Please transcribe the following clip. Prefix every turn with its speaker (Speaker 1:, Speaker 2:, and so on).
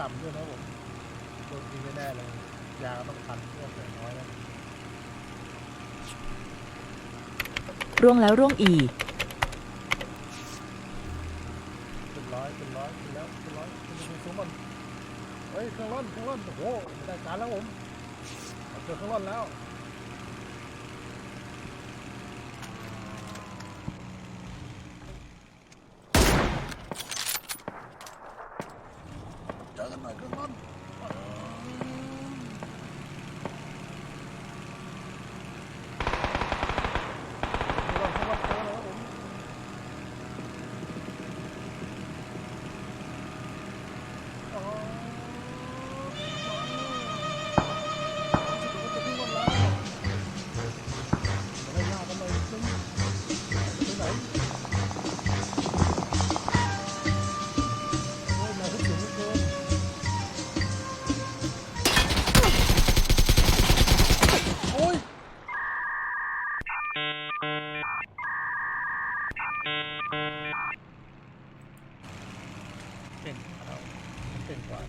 Speaker 1: ต่ำด้วยนะผมโดนยิงไม่แน่เลย ยาก็ต้องพันพวกอย่างน้อยนะ
Speaker 2: ร่วงแล้วร่วงอีก
Speaker 1: เป็นร้อยเป็นร้อยเป็นแล้วเป็นร้อยเป็นเป็นสูงมันเฮ้ยเครื่องร่อนเครื่องร่อนโอ้โหไม่ได้การแล้วผมเอาเจอเครื่องร่อนแล้ว เก่งเอาเก่งกว่า